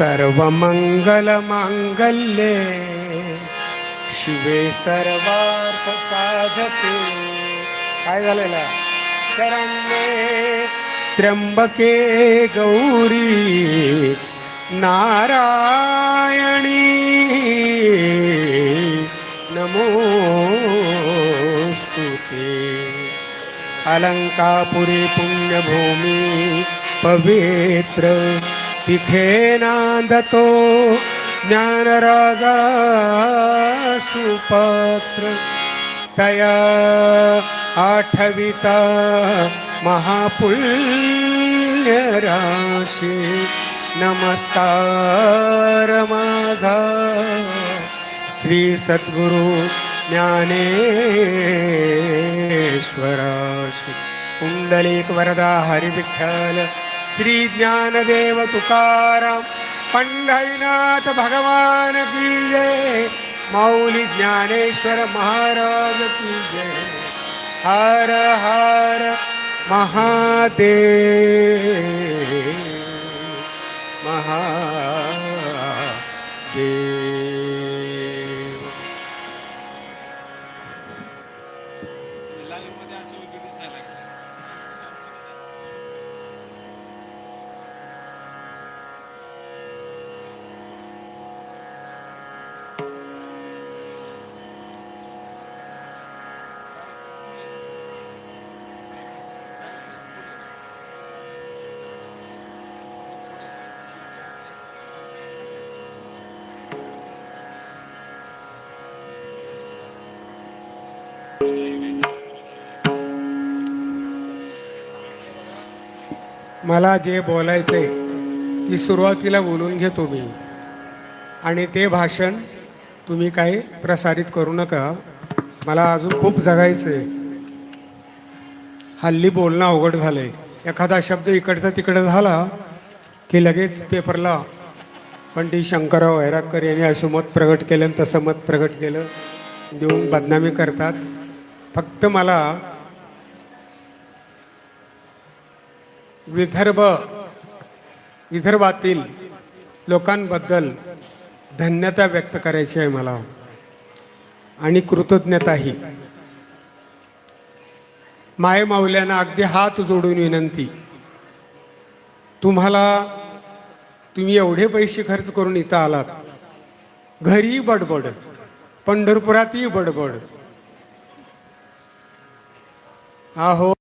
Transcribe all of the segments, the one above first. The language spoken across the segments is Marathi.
सर्वमङ्गलमाङ्गल्ये शिवे सर्वार्थ साधते काय झालेलं? शरण्ये त्र्यंबके गौरी नारायणी। नमोस्तुते अलंकापुरी पुण्यभूमी पवित्र। तिथे नांदतो ज्ञानराजा सुपात्र. तया आठविता महापुण्य राशी नमस्कार माझा. श्री सद्गुरु ज्ञानेश्वराशी. कुंडलिक वरदा हरिविठ्ठल श्री ज्ञानदेव तुकाराम पंढरीनाथ भगवान की जय। माऊली ज्ञानेश्वर महाराज की जय। हर हर महादेव। महा मला जे बोलायचं आहे ती सुरुवातीला बोलून घेतो मी आणि ते भाषण तुम्ही काही प्रसारित करू नका. मला अजून खूप जगायचं आहे हल्ली बोलणं अवघड झालं आहे एखादा शब्द इकडचा तिकडं झाला की लगेच पेपरला. पंडित शंकरराव वैरागकर यांनी असं मत प्रगट केलं आणि तसं मत प्रगट केलं. देऊन बदनामी करतात. फक्त मला विदर्भ विदर्भातील लोकांबद्दल धन्यता व्यक्त करायची आहे मला. आणि कृतज्ञताही. माय माऊल्यांना अगदी हात जोडून विनंती. तुम्हाला तुम्ही एवढे पैसे खर्च करून इथं आलात. घरी बडबड पंढरपुरातही बडबड. आहो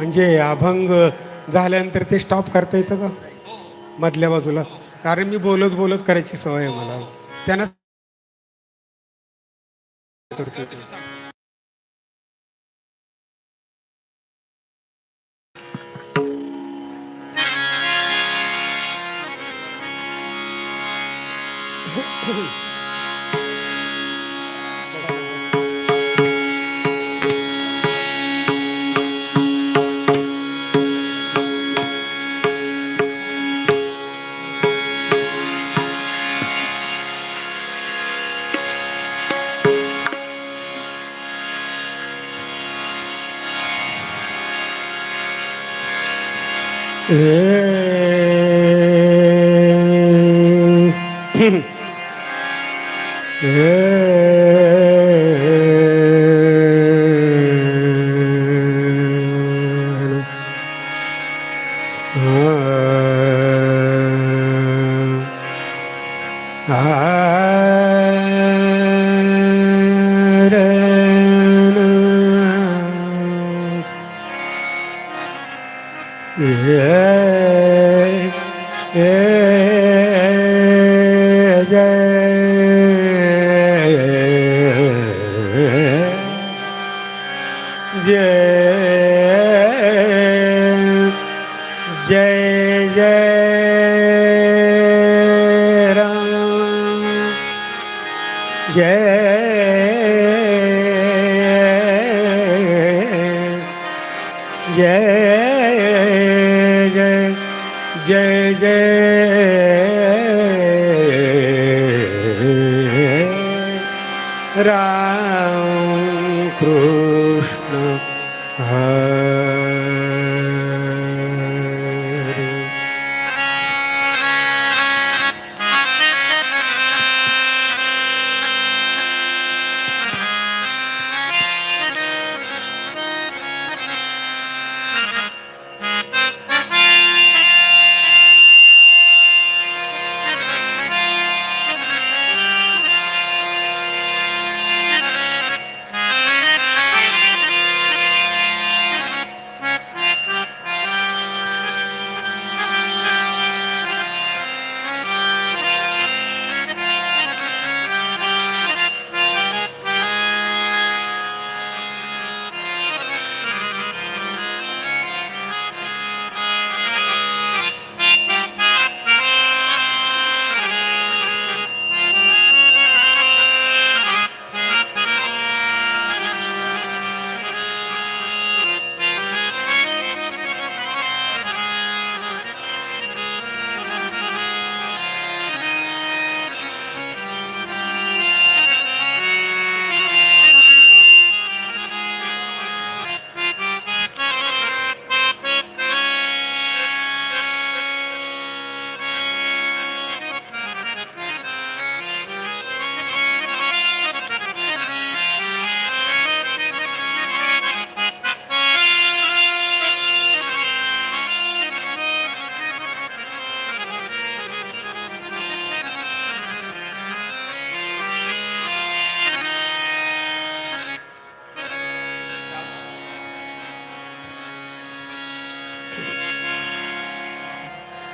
म्हणजे अभंग झाल्यानंतर ते स्टॉप करता येतं का? मधल्या बाजूला. कारण मी बोलत बोलत करायची सवय आहे मला. त्यांना करतो Mm-hmm. Yeah.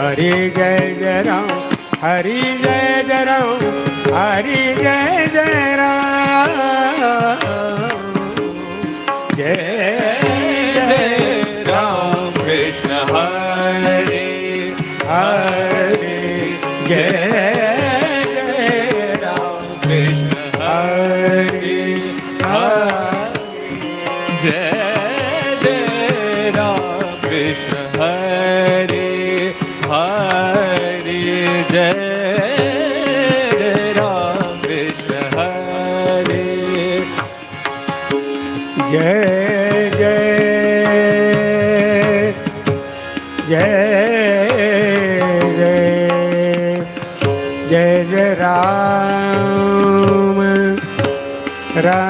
હરિ જય જય રામ હરિ જય જય રામ હરિ જય જય રામ જય જય જય જય જય જય રામ રામ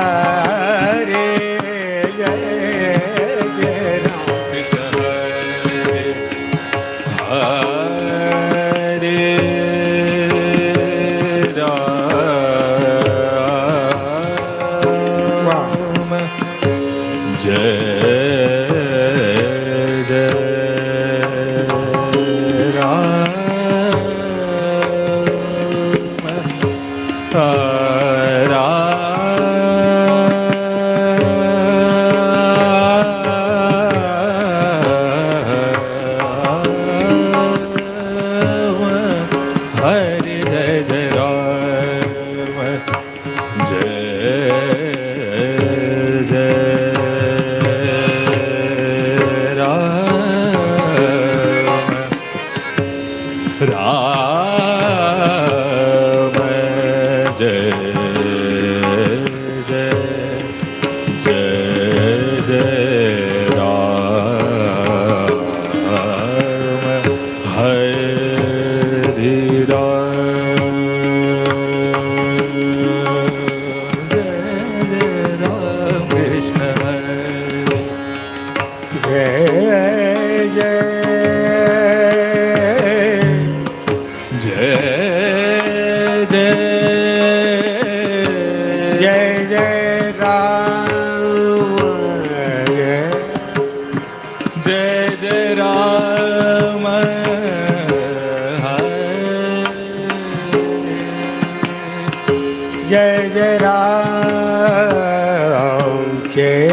છે.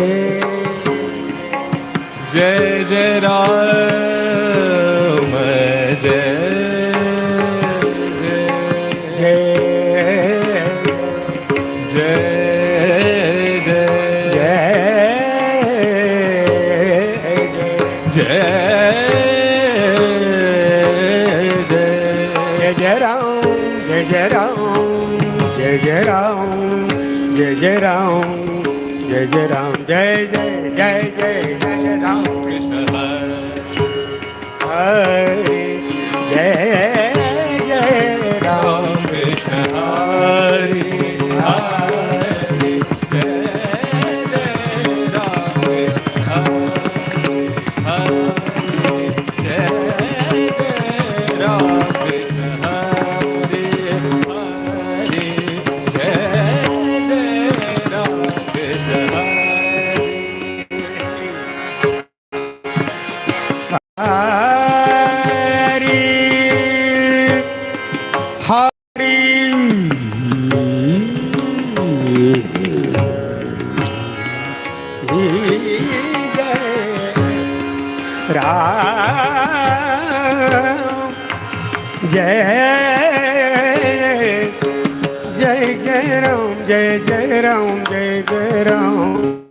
જય જય રામ. ਜੈ ਜੈ ਜੈ ਰਾਮ ਜੈ ਜੈ ਰਾਮ ਜੈ ਜੈ ਰਾਮ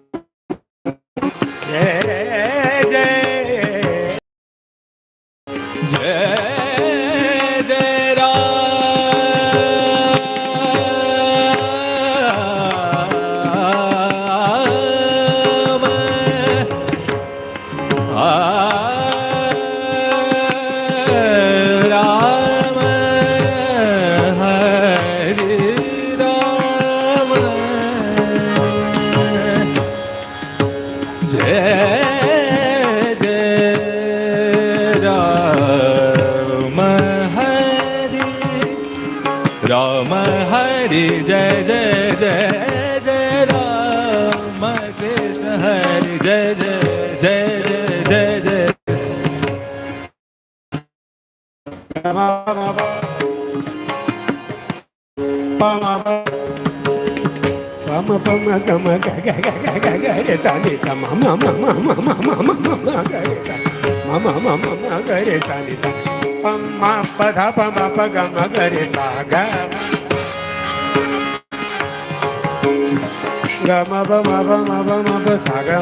राम हरी जय जय जय जय राम कृष्ण हरी जय जय जय जय जय जय पम पम गम ग ग ग ग ग ग रे सा नि सा म म म म म म म म म म ग रे सा म म म म म ग रे सा नि सा Gama, bama, bama, bama, bama, saga.